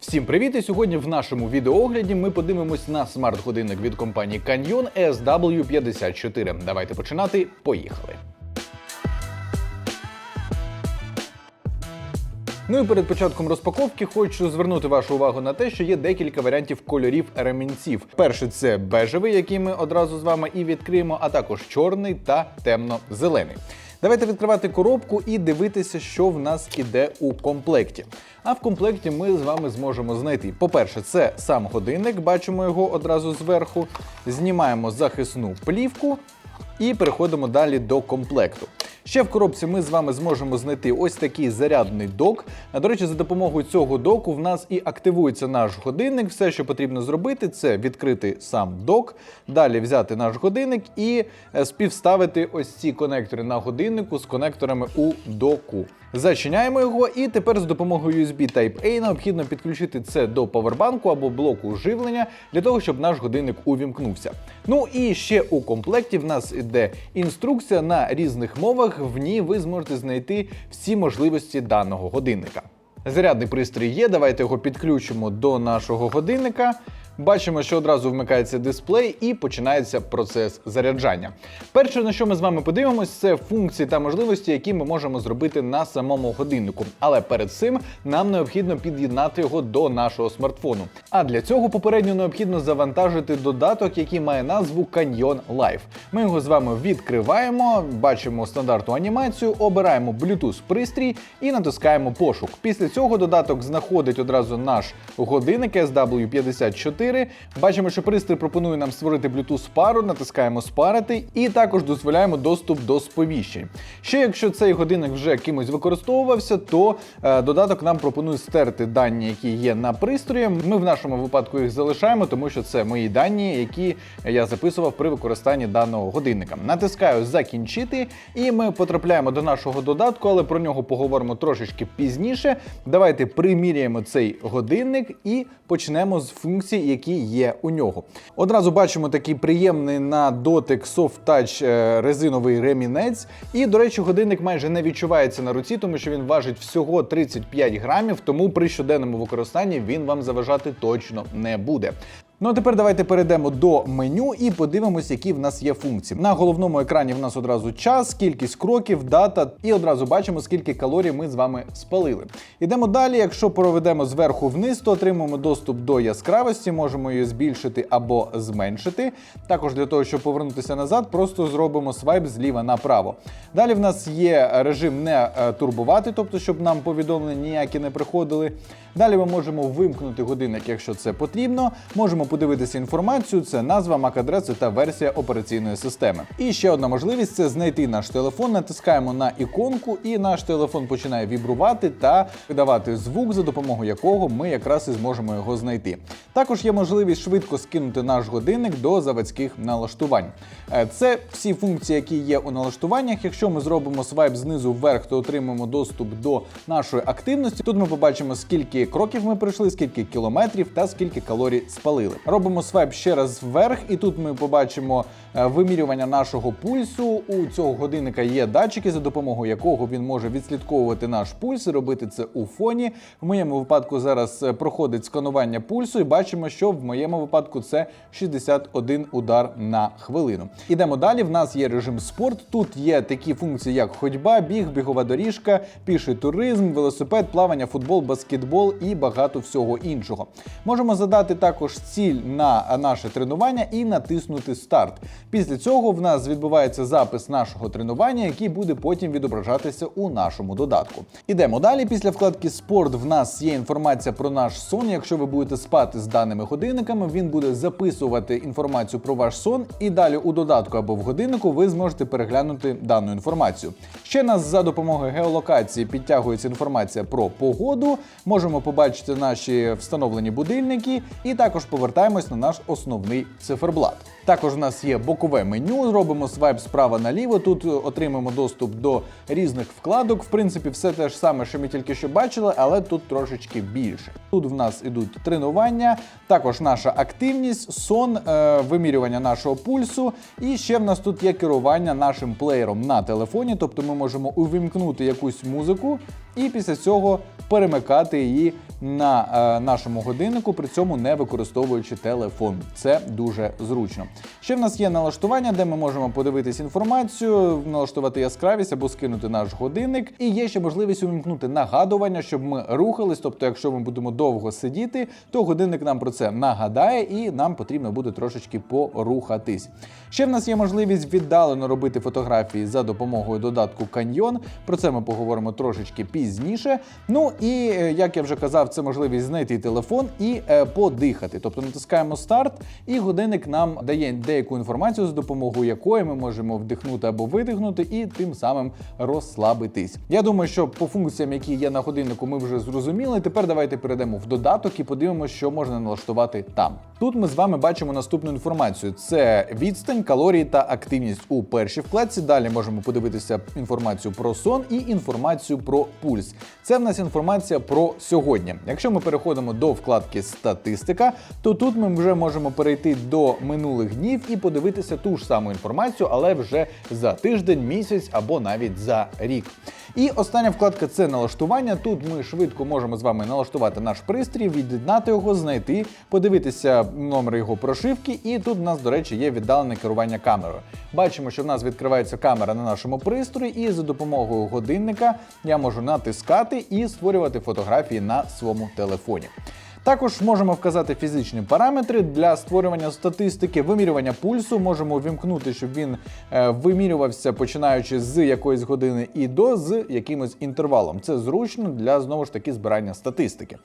Всім привіт! І сьогодні в нашому відеоогляді ми подивимось на смарт-годинник від компанії Canyon SW54. Давайте починати. Поїхали! Ну і перед початком розпаковки хочу звернути вашу увагу на те, що є декілька варіантів кольорів ремінців. Перший це бежевий, який ми одразу з вами і відкриємо, а також чорний та темно-зелений. Давайте відкривати коробку і дивитися, що в нас іде у комплекті. А в комплекті ми з вами зможемо знайти. По-перше, це сам годинник, бачимо його одразу зверху. Знімаємо захисну плівку і переходимо далі до комплекту. Ще в коробці ми з вами зможемо знайти ось такий зарядний док. До речі, за допомогою цього доку в нас і активується наш годинник. Все, що потрібно зробити, це відкрити сам док, далі взяти наш годинник і е, співставити ось ці конектори на годиннику з конекторами у доку. Зачиняємо його, і тепер з допомогою USB Type-A необхідно підключити це до павербанку або блоку живлення для того, щоб наш годинник увімкнувся. Ну і ще у комплекті в нас іде інструкція на різних мовах. В ній ви зможете знайти всі можливості даного годинника. Зарядний пристрій є. Давайте його підключимо до нашого годинника. Бачимо, що одразу вмикається дисплей і починається процес заряджання. Перше, на що ми з вами подивимось, це функції та можливості, які ми можемо зробити на самому годиннику. Але перед цим нам необхідно під'єднати його до нашого смартфону. А для цього попередньо необхідно завантажити додаток, який має назву Canyon Live. Ми його з вами відкриваємо, бачимо стандартну анімацію, обираємо Bluetooth пристрій і натискаємо пошук. Після цього додаток знаходить одразу наш годинник SW54. Бачимо, що пристрій пропонує нам створити Bluetooth пару, натискаємо спарити і також дозволяємо доступ до сповіщень. Ще якщо цей годинник вже кимось використовувався, то е, додаток нам пропонує стерти дані, які є на пристрої. Ми в нашому випадку їх залишаємо, тому що це мої дані, які я записував при використанні даного годинника. Натискаю закінчити, і ми потрапляємо до нашого додатку, але про нього поговоримо трошечки пізніше. Давайте приміряємо цей годинник і почнемо з функцій, які є у нього. Одразу бачимо такий приємний на дотик Touch е, резиновий ремінець. І, до речі, годинник майже не відчувається на руці, тому що він важить всього 35 грамів, тому при щоденному використанні він вам заважати точно не буде. Ну а тепер давайте перейдемо до меню і подивимось, які в нас є функції. На головному екрані в нас одразу час, кількість кроків, дата, і одразу бачимо, скільки калорій ми з вами спалили. Ідемо далі. Якщо проведемо зверху вниз, то отримаємо доступ до яскравості, можемо її збільшити або зменшити. Також для того, щоб повернутися назад, просто зробимо свайп зліва направо. Далі в нас є режим не е, турбувати, тобто, щоб нам повідомлення ніякі не приходили. Далі ми можемо вимкнути годинник, якщо це потрібно. Можемо подивитися інформацію, це назва, MAC-адреси та версія операційної системи. І ще одна можливість це знайти наш телефон, натискаємо на іконку, і наш телефон починає вібрувати та видавати звук, за допомогою якого ми якраз і зможемо його знайти. Також є можливість швидко скинути наш годинник до заводських налаштувань. Е, Це всі функції, які є у налаштуваннях. Якщо ми зробимо свайп знизу вверх, то отримаємо доступ до нашої активності. Тут ми побачимо, скільки кроків ми пройшли, скільки кілометрів та скільки калорій спалили. Робимо свайп ще раз вверх, і тут ми побачимо е, вимірювання нашого пульсу. У цього годинника є датчики, за допомогою якого він може відслідковувати наш пульс, і робити це у фоні. В моєму випадку зараз е, проходить сканування пульсу, і бачимо, що в моєму випадку це 61 удар на хвилину. Ідемо далі. В нас є режим спорт. Тут є такі функції, як ходьба, біг, бігова доріжка, піший туризм, велосипед, плавання, футбол, баскетбол і багато всього іншого. Можемо задати також ціль на наше тренування і натиснути старт. Після цього в нас відбувається запис нашого тренування, який буде потім відображатися у нашому додатку. Ідемо далі. Після вкладки спорт в нас є інформація про наш сон. Якщо ви будете спати з даними годинниками, він буде записувати інформацію про ваш сон, і далі у додатку або в годиннику ви зможете переглянути дану інформацію. Ще нас за допомогою геолокації підтягується інформація про погоду. Можемо побачити наші встановлені будильники, і також повертаємось на наш основний циферблат. Також в нас є бокове меню. Робимо свайп справа наліво. Тут отримаємо доступ до різних вкладок. В принципі, все те ж саме, що ми тільки що бачили, але тут трошечки більше. Тут в нас ідуть тренування, також наша активність, сон, е, вимірювання нашого пульсу. І ще в нас тут є керування нашим плеєром на телефоні, тобто ми можемо увімкнути якусь музику і після цього перемикати її на е, нашому годиннику, при цьому не використовуючи телефон. Це дуже зручно. Ще в нас є налаштування, де ми можемо подивитись інформацію, налаштувати яскравість або скинути наш годинник. І є ще можливість увімкнути нагадування, щоб ми рухались. Тобто, якщо ми будемо довго сидіти, то годинник нам про це нагадає, і нам потрібно буде трошечки порухатись. Ще в нас є можливість віддалено робити фотографії за допомогою додатку Canyon. Про це ми поговоримо трошечки пізніше. Ну і е, як я вже казав, це можливість знайти телефон і е, подихати. Тобто натискаємо старт, і годинник нам дає деяку інформацію, з допомогою якої ми можемо вдихнути або видихнути, і тим самим розслабитись. Я думаю, що по функціям, які є на годиннику, ми вже зрозуміли. Тепер давайте перейдемо в додаток і подивимося, що можна налаштувати там. Тут ми з вами бачимо наступну інформацію: це відстань, калорії та активність у першій вкладці. Далі можемо подивитися інформацію про сон і інформацію про пульс. Це в нас інформація про сьогодні. Якщо ми переходимо до вкладки Статистика, то тут ми вже можемо перейти до минулих днів і подивитися ту ж саму інформацію, але вже за тиждень, місяць або навіть за рік. І остання вкладка це налаштування. Тут ми швидко можемо з вами налаштувати наш пристрій, від'єднати його, знайти, подивитися номер його прошивки. І тут у нас, до речі, є віддалене керування камерою. Бачимо, що в нас відкривається камера на нашому пристрої, і за допомогою годинника я можу натискати і створювати фотографії на своєму телефоні. Також можемо вказати фізичні параметри для створювання статистики, вимірювання пульсу. Можемо увімкнути, щоб він е, вимірювався починаючи з якоїсь години і до з якимось інтервалом. Це зручно для знову ж таки збирання статистики.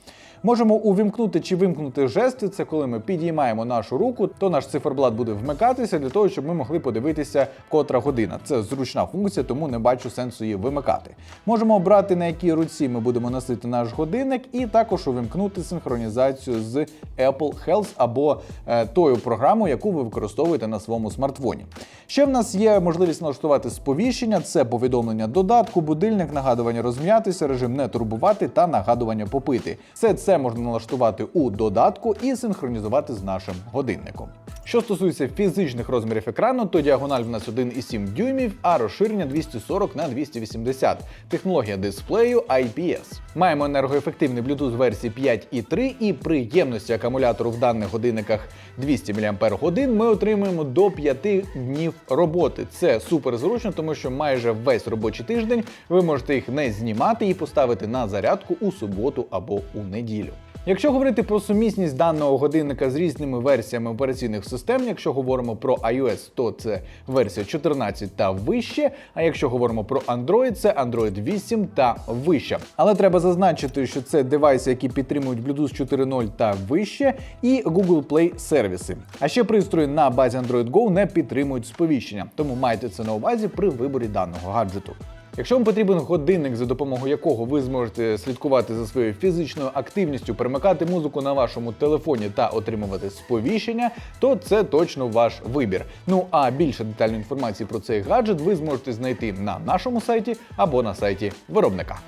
Можемо увімкнути чи вимкнути жести. Це коли ми підіймаємо нашу руку, то наш циферблат буде вмикатися для того, щоб ми могли подивитися, котра година. Це зручна функція, тому не бачу сенсу її вимикати. Можемо обрати на якій руці ми будемо носити наш годинник, і також увімкнути синхронізацію з Apple Health або е, тою програмою, яку ви використовуєте на своєму смартфоні. Ще в нас є можливість налаштувати сповіщення: це повідомлення додатку, будильник, нагадування розм'ятися, режим не турбувати та нагадування попити. Все це можна налаштувати у додатку і синхронізувати з нашим годинником. Що стосується фізичних розмірів екрану, то діагональ в нас 1,7 дюймів, а розширення 240 на 280. Технологія дисплею IPS. Маємо енергоефективний Bluetooth версії 5.3 і при ємності акумулятору в даних годинниках 200 мАч ми отримуємо до 5 днів роботи. Це супер зручно, тому що майже весь робочий тиждень ви можете їх не знімати і поставити на зарядку у суботу або у неділю. Якщо говорити про сумісність даного годинника з різними версіями операційних систем, якщо говоримо про iOS, то це версія 14 та вище. А якщо говоримо про Android, це Android 8 та вище. Але треба зазначити, що це девайси, які підтримують Bluetooth 4.0 та вище, і Google Play сервіси. А ще пристрої на базі Android Go не підтримують сповіщення, тому майте це на увазі при виборі даного гаджету. Якщо вам потрібен годинник, за допомогою якого ви зможете слідкувати за своєю фізичною активністю, перемикати музику на вашому телефоні та отримувати сповіщення, то це точно ваш вибір. Ну а більше детальної інформації про цей гаджет ви зможете знайти на нашому сайті або на сайті виробника.